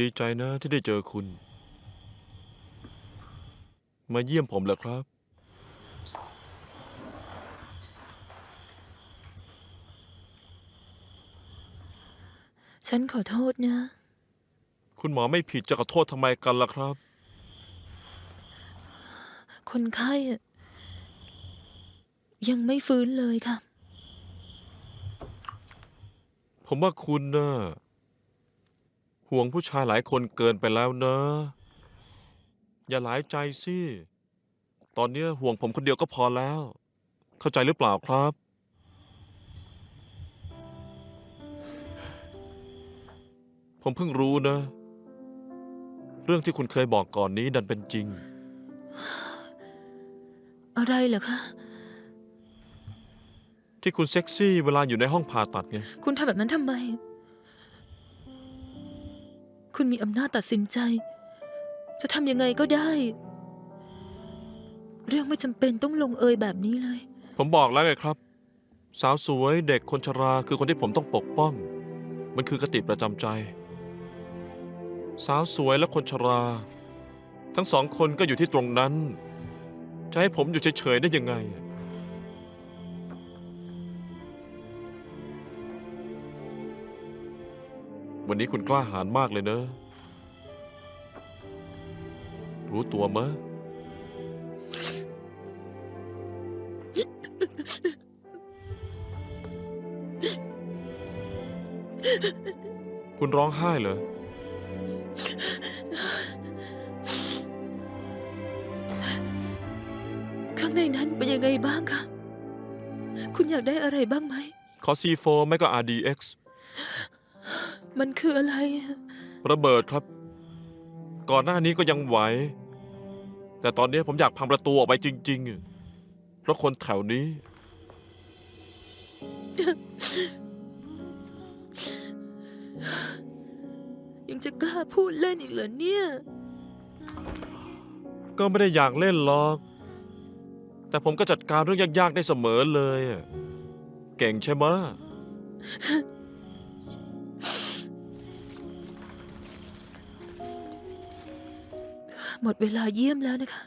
ดีใจนะที่ได้เจอคุณ มาเยี่ยมผมเหรอครับ ฉันขอโทษนะ คุณหมอไม่ผิดจะขอโทษทำไมกันล่ะครับ คนไข้อะยังไม่ฟื้นเลยค่ะ ผมว่าคุณน่ะ ห่วงผู้ชายหลายคนเกินไปแล้วนะอย่าหลายใจสิ ตอนเนี้ยห่วงผมคนเดียวก็พอแล้ว เข้าใจหรือเปล่าครับ ผมเพิ่งรู้นะ เรื่องที่คุณเคยบอกก่อนนี้ดันเป็นจริง อะไรเหรอคะ ที่คุณเซ็กซี่เวลาอยู่ในห้องผ่าตัดไง คุณทำแบบนั้นทำไม คุณมีอำนาจตัดสินใจ จะทำยังไงก็ได้ เรื่องไม่จำเป็นต้องลงเอยแบบนี้เลย ผมบอกแล้วไงครับ สาวสวยเด็กคนชราคือคนที่ผมต้องปกป้อง มันคือกติประจำใจ สาวสวยและคนชรา ทั้งสองคนก็อยู่ที่ตรงนั้น จะให้ผมอยู่เฉยๆได้ยังไง วันนี้คุณกล้าหาญมากเลยเนอะรู้ตัวมะ คุณร้องไห้เหรอ ข้างในนั้นเป็นยังไงบ้างคะ คุณอยากได้อะไรบ้างไหม ขอ C4 ไม่ก็ RDX มันคืออะไรอะระเบิดครับ ก่อนหน้านี้ก็ยังไหว แต่ตอนนี้ผมอยากพังประตูออกไปจริง ๆ เพราะคนแถวนี้ ยังจะกล้าพูดเล่นอีกเหรอเนี่ย ก็ไม่ได้อยากเล่นหรอก แต่ผมก็จัดการเรื่องยากๆได้เสมอเลยอะเก่งใช่ไหมะ หมดเวลาเยี่ยมแล้วนะคะ